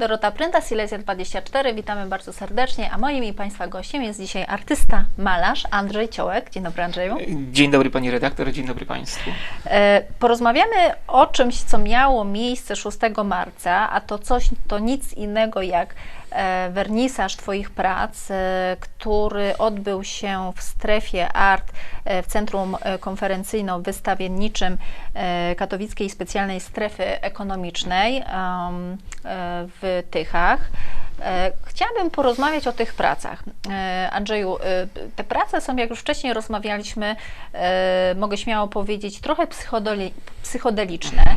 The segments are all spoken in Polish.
Dorota Prynta, Silesia24, witamy bardzo serdecznie, a moim i Państwa gościem jest dzisiaj artysta, malarz Andrzej Ciołek. Dzień dobry Andrzeju. Dzień dobry Pani redaktor, dzień dobry Państwu. E, Porozmawiamy o czymś, co miało miejsce 6 marca, a to coś to nic innego jak wernisaż Twoich prac, e, który odbył się w strefie art e, w Centrum e, Konferencyjno-Wystawienniczym e, Katowickiej Specjalnej Strefy Ekonomicznej e, w Tychach. E, Chciałabym porozmawiać o tych pracach. E, Andrzeju, e, te prace są, jak już wcześniej rozmawialiśmy, e, mogę śmiało powiedzieć, trochę psychodeli- psychodeliczne. Em,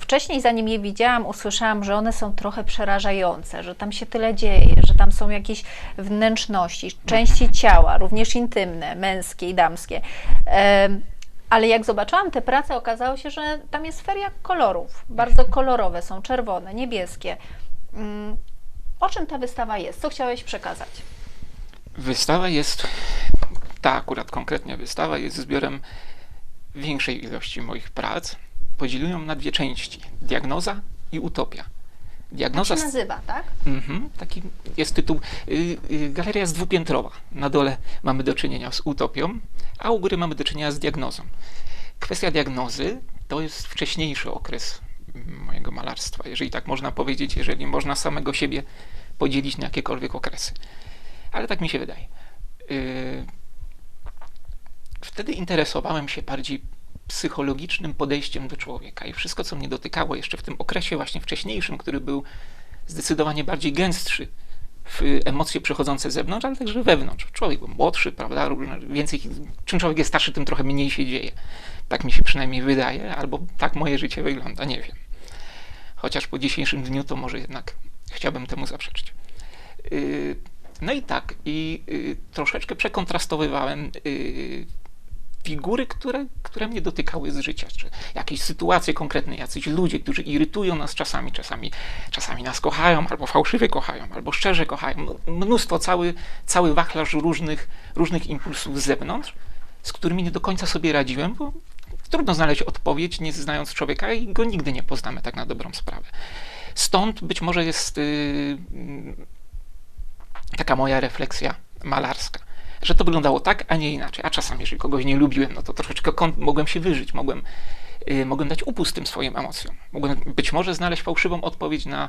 Wcześniej, zanim je widziałam, usłyszałam, że one są trochę przerażające, że tam się tyle dzieje, że tam są jakieś wnętrzności, części ciała, również intymne, męskie i damskie. Ale jak zobaczyłam te prace, okazało się, że tam jest feria kolorów. Bardzo kolorowe są, czerwone, niebieskie. Mm, O czym ta wystawa jest? Co chciałeś przekazać? Wystawa jest, ta akurat konkretnie wystawa jest zbiorem większej ilości moich prac. Podzieliłem ją na dwie części, diagnoza i utopia. Diagnoza, się s- nazywa, tak? mhm, taki jest tytuł, y, y, galeria jest dwupiętrowa. Na dole mamy do czynienia z utopią, a u góry mamy do czynienia z diagnozą. Kwestia diagnozy to jest wcześniejszy okres mojego malarstwa, jeżeli tak można powiedzieć, jeżeli można samego siebie podzielić na jakiekolwiek okresy. Ale tak mi się wydaje. Yy, Wtedy interesowałem się bardziej psychologicznym podejściem do człowieka i wszystko, co mnie dotykało jeszcze w tym okresie właśnie wcześniejszym, który był zdecydowanie bardziej gęstszy w emocje przechodzące z zewnątrz, ale także wewnątrz. Człowiek był młodszy, prawda, więcej, czym człowiek jest starszy, tym trochę mniej się dzieje. Tak mi się przynajmniej wydaje, albo tak moje życie wygląda, nie wiem. Chociaż po dzisiejszym dniu to może jednak chciałbym temu zaprzeczyć. Yy, No i tak, i y, troszeczkę przekontrastowywałem y, figury, które, które mnie dotykały z życia, czy jakieś sytuacje konkretne, jacyś ludzie, którzy irytują nas czasami, czasami, czasami nas kochają, albo fałszywie kochają, albo szczerze kochają. Mnóstwo, cały, cały wachlarz różnych, różnych impulsów z zewnątrz, z którymi nie do końca sobie radziłem, bo trudno znaleźć odpowiedź, nie znając człowieka i go nigdy nie poznamy tak na dobrą sprawę. Stąd być może jest y, mm, taka moja refleksja malarska, że to wyglądało tak, a nie inaczej. A czasami, jeżeli kogoś nie lubiłem, no to troszeczkę mogłem się wyżyć, mogłem, y, mogłem dać upust tym swoim emocjom. Mogłem być może znaleźć fałszywą odpowiedź na,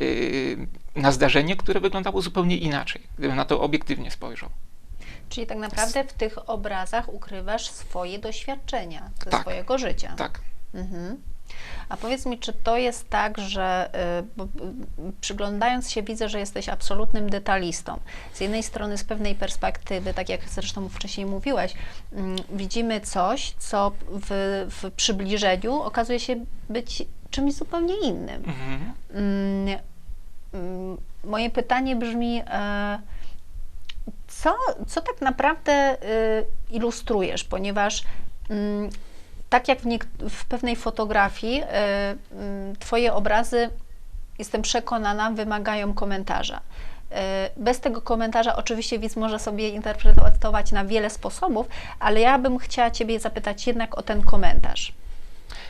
y, na zdarzenie, które wyglądało zupełnie inaczej, gdybym na to obiektywnie spojrzał. Czyli tak naprawdę w tych obrazach ukrywasz swoje doświadczenia ze Tak. swojego życia. Tak. Mhm. A powiedz mi, czy to jest tak, że y, y, przyglądając się widzę, że jesteś absolutnym detalistą. Z jednej strony z pewnej perspektywy, tak jak zresztą wcześniej mówiłeś, mm, widzimy coś, co w, w przybliżeniu okazuje się być czymś zupełnie innym. Mhm. Mm, mm, Moje pytanie brzmi, e, co, co tak naprawdę y, ilustrujesz, ponieważ tak jak w, w pewnej fotografii, y, mm, Twoje obrazy, jestem przekonana, wymagają komentarza. Y, Bez tego komentarza oczywiście widz może sobie interpretować na wiele sposobów, ale ja bym chciała Ciebie zapytać jednak o ten komentarz.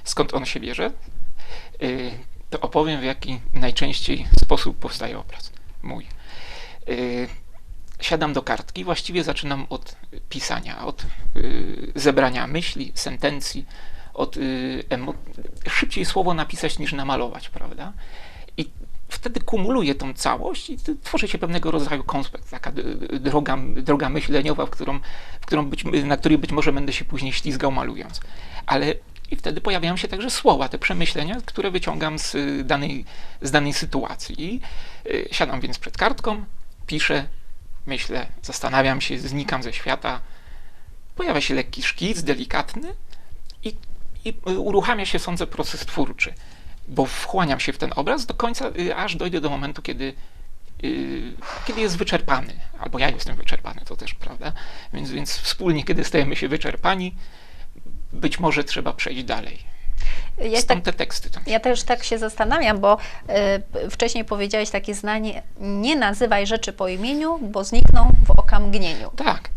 Skąd on się bierze? Y, To opowiem, w jaki najczęściej sposób powstaje obraz mój. Y, Siadam do kartki, właściwie zaczynam od pisania, od y, zebrania myśli, sentencji, od y, szybciej słowo napisać niż namalować, prawda? I wtedy kumuluję tą całość i tworzy się pewnego rodzaju konspekt, taka d- droga, droga myśleniowa, w którą, w którą być, na której być może będę się później ślizgał malując. Ale i wtedy pojawiają się także słowa, te przemyślenia, które wyciągam z y, danej, z danej sytuacji. I y, siadam więc przed kartką, piszę, myślę, zastanawiam się, znikam ze świata. Pojawia się lekki szkic, delikatny i, i uruchamia się, sądzę, proces twórczy, bo wchłaniam się w ten obraz do końca, y, aż dojdę do momentu, kiedy, y, kiedy jest wyczerpany, albo ja jestem wyczerpany, to też prawda, więc, więc wspólnie, kiedy stajemy się wyczerpani, być może trzeba przejść dalej. Ja tak Stąd te teksty tam. Ja też tak się zastanawiam, bo y, wcześniej powiedziałeś takie zdanie, nie nazywaj rzeczy po imieniu, bo znikną w okamgnieniu. Tak,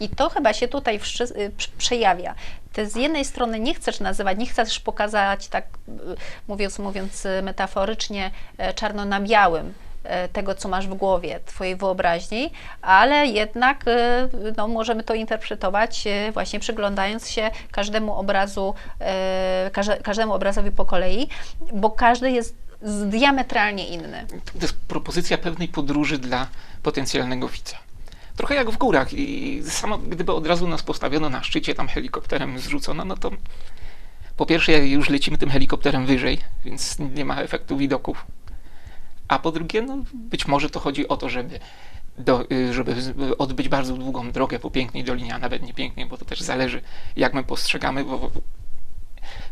I to chyba się tutaj y, pr- przejawia. Ty z jednej strony nie chcesz nazywać, nie chcesz pokazać, tak y, mówiąc, mówiąc y, metaforycznie, czarno na białym tego, co masz w głowie, twojej wyobraźni, ale jednak e, no, możemy to interpretować e, właśnie przyglądając się każdemu obrazu, e, każde, każdemu obrazowi po kolei, bo każdy jest diametralnie inny. To jest propozycja pewnej podróży dla potencjalnego widza. Trochę jak w górach i samo gdyby od razu nas postawiono na szczycie, tam helikopterem zrzucono, no to po pierwsze już lecimy tym helikopterem wyżej, więc nie ma efektu widoków. A po drugie, no być może to chodzi o to, żeby, do, y, żeby odbyć bardzo długą drogę po pięknej dolinie, a nawet nie pięknej, bo to też zależy jak my postrzegamy, bo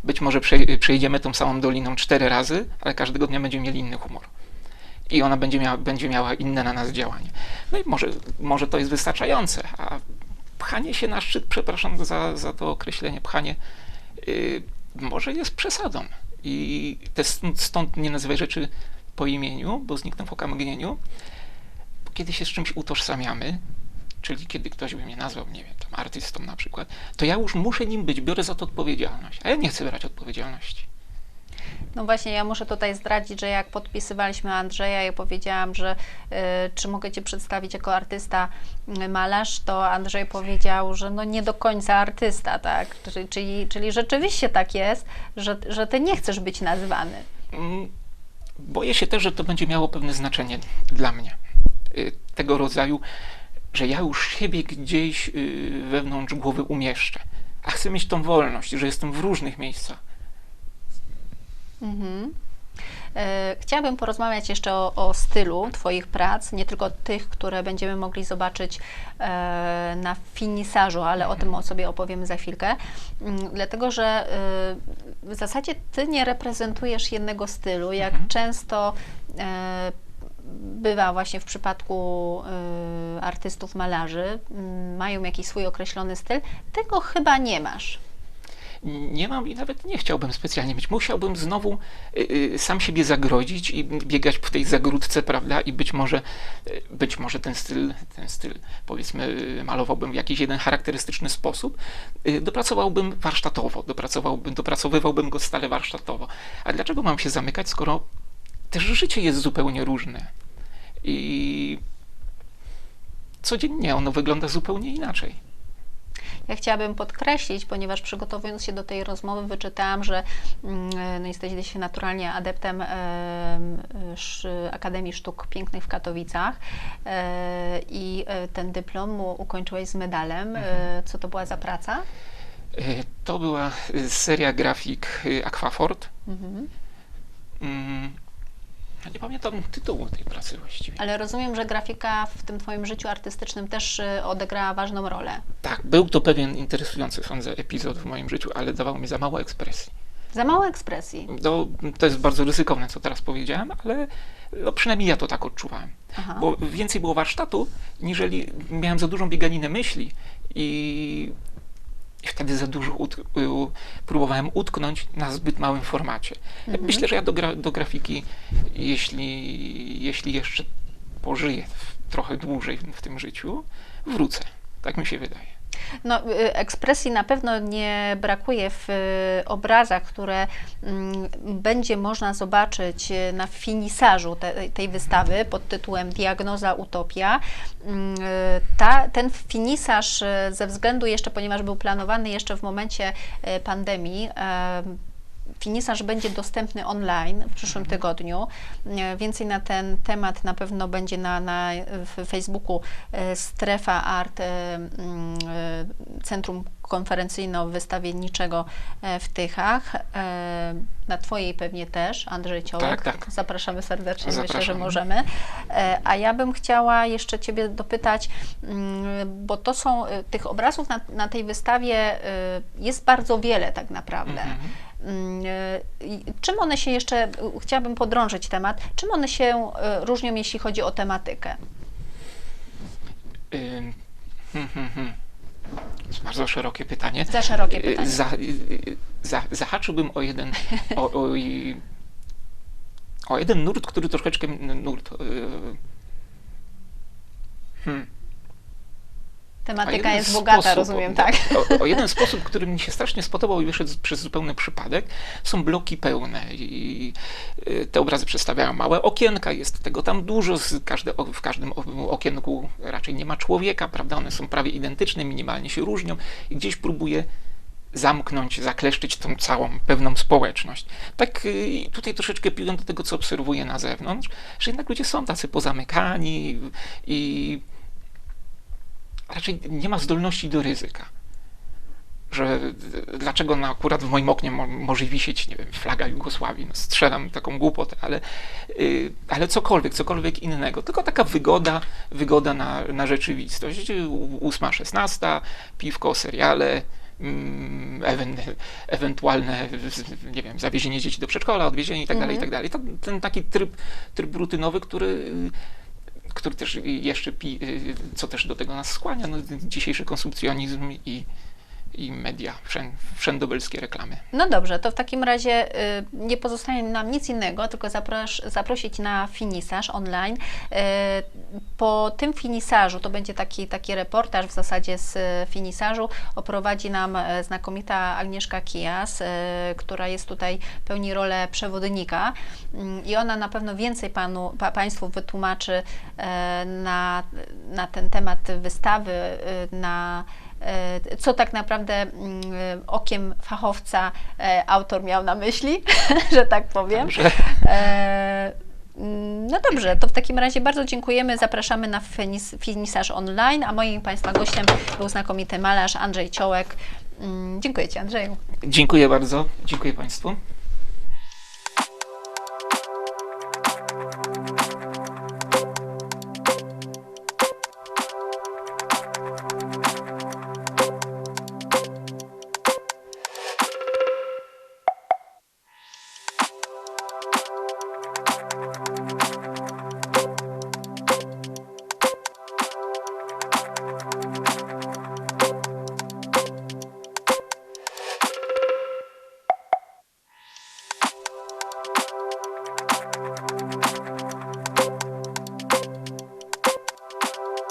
być może prze- przejdziemy tą samą doliną cztery razy, ale każdego dnia będziemy mieli inny humor i ona będzie miała, będzie miała inne na nas działanie. No i może, może to jest wystarczające, a pchanie się na szczyt, przepraszam za, za to określenie, pchanie yy, może jest przesadą. I te, stąd, stąd nie nazywaj rzeczy po imieniu, bo znikną w okamgnieniu. Kiedy się z czymś utożsamiamy, czyli kiedy ktoś by mnie nazwał, nie wiem, tam artystą na przykład, to ja już muszę nim być, biorę za to odpowiedzialność, a ja nie chcę brać odpowiedzialności. No właśnie, ja muszę tutaj zdradzić, że jak podpisywaliśmy Andrzeja, ja powiedziałam, że y, czy mogę Cię przedstawić jako artysta y, malarz, to Andrzej powiedział, że no nie do końca artysta, tak? Czyli, czyli, czyli rzeczywiście tak jest, że, że Ty nie chcesz być nazwany. Boję się też, że to będzie miało pewne znaczenie dla mnie. Y, Tego rodzaju, że ja już siebie gdzieś y, wewnątrz głowy umieszczę. A chcę mieć tą wolność, że jestem w różnych miejscach. Mhm. E, Chciałabym porozmawiać jeszcze o, o stylu Twoich prac, nie tylko tych, które będziemy mogli zobaczyć e, na finisażu, ale o tym o sobie opowiemy za chwilkę, Mm, dlatego że e, w zasadzie Ty nie reprezentujesz jednego stylu, jak Mhm. często bywa właśnie w przypadku artystów, malarzy, mają jakiś swój określony styl, tego chyba nie masz. Nie mam i nawet nie chciałbym specjalnie mieć. Musiałbym znowu y, y, sam siebie zagrodzić i biegać w tej zagródce, prawda? I być może, y, być może ten styl, ten styl, powiedzmy, malowałbym w jakiś jeden charakterystyczny sposób. Dopracowałbym warsztatowo, dopracowałbym, dopracowywałbym go stale warsztatowo. A dlaczego mam się zamykać, skoro też życie jest zupełnie różne? I codziennie ono wygląda zupełnie inaczej. Ja chciałabym podkreślić, ponieważ przygotowując się do tej rozmowy, wyczytałam, że mm, no, jesteś naturalnie adeptem Akademii Sztuk Pięknych w Katowicach e, i e, ten dyplom ukończyłeś z medalem. E, Co to była za praca? To była seria grafik Aquafort. Mhm. Ja nie pamiętam tytułu tej pracy właściwie. Ale rozumiem, że grafika w tym Twoim życiu artystycznym też e, odegrała ważną rolę. Tak, był to pewien interesujący, sądzę, epizod w moim życiu, ale dawał mi za mało ekspresji. Za mało ekspresji. To, to jest bardzo ryzykowne, co teraz powiedziałem, ale no, przynajmniej ja to tak odczuwałem. Aha. Bo więcej było warsztatu, niżeli miałem za dużą bieganinę myśli i, i wtedy za dużo ut, u, próbowałem utknąć na zbyt małym formacie. Mhm. Myślę, że ja do, gra, do grafiki, jeśli, jeśli jeszcze pożyję trochę dłużej w tym życiu, wrócę. Tak mi się wydaje. No, y, ekspresji na pewno nie brakuje w y, obrazach, które mm, będzie można zobaczyć y, na finisażu te, tej wystawy pod tytułem Diagnoza Utopia. Mm, Ta, ten finisaż y, ze względu jeszcze, ponieważ był planowany jeszcze w momencie pandemii, em, Finisaż będzie dostępny online w przyszłym tygodniu. E, Więcej na ten temat na pewno będzie na, na w Facebooku e, Strefa Art, e, Centrum Konferencyjno-Wystawienniczego w Tychach. Na Twojej pewnie też, Andrzej Ciołek. Tak, tak. Zapraszamy serdecznie, myślę, że Zapraszamy. możemy. A ja bym chciała jeszcze Ciebie dopytać, mm, bo to są tych obrazów na, na tej wystawie jest bardzo wiele tak naprawdę. Mhm. I Czym one się jeszcze, chciałabym podrążyć temat, czym one się e, różnią, jeśli chodzi o tematykę? Ym, hmm, hmm, hmm. To jest bardzo szerokie pytanie. Za szerokie Y, pytanie. Za, y, za, zahaczyłbym o jeden, o, o, o jeden nurt, który troszeczkę nurt. y, Hmm. Tematyka jest bogata, sposób, rozumiem, tak? O, o jeden sposób, który mi się strasznie spodobał i wyszedł przez zupełny przypadek, są bloki pełne. I y, te obrazy przedstawiają małe okienka, jest tego tam dużo, każde, w każdym okienku raczej nie ma człowieka, prawda? One są prawie identyczne, minimalnie się różnią i gdzieś próbuję zamknąć, zakleszczyć tą całą pewną społeczność. Tak y, tutaj troszeczkę piłem do tego, co obserwuję na zewnątrz, że jednak ludzie są tacy pozamykani i raczej nie ma zdolności do ryzyka. Że dlaczego no, akurat w moim oknie mo, może wisieć, nie wiem, flaga Jugosławii, no, strzelam taką głupotę, ale, y, ale cokolwiek, cokolwiek innego. Tylko taka wygoda, wygoda na, na rzeczywistość. Y, Ósma, szesnasta, piwko, seriale, mm, ewen, ewentualne, nie wiem, zawiezienie dzieci do przedszkola, odwiezienie i tak dalej, i tak dalej. To, ten taki tryb, tryb rutynowy, który y, który też jeszcze, pi- y, co też do tego nas skłania, no, dzisiejszy konsumpcjonizm i, i media, wszę- wszędobelskie reklamy. No dobrze, to w takim razie y, nie pozostaje nam nic innego, tylko zapros zaprosić na finisaż online. Y, po tym finisażu, to będzie taki, taki reportaż w zasadzie z finisażu, oprowadzi nam e, znakomita Agnieszka Kijas, y, która jest tutaj, pełni rolę przewodnika Mm, i ona na pewno więcej panu, pa, Państwu wytłumaczy e, na, na ten temat wystawy, na e, co tak naprawdę mm, okiem fachowca e, autor miał na myśli, że tak powiem. Także E, mm, No dobrze, to w takim razie bardzo dziękujemy. Zapraszamy na finis, finisaż online, a moim Państwa gościem był znakomity malarz Andrzej Ciołek. Mm, Dziękuję Ci Andrzeju. dziękuję bardzo, dziękuję Państwu.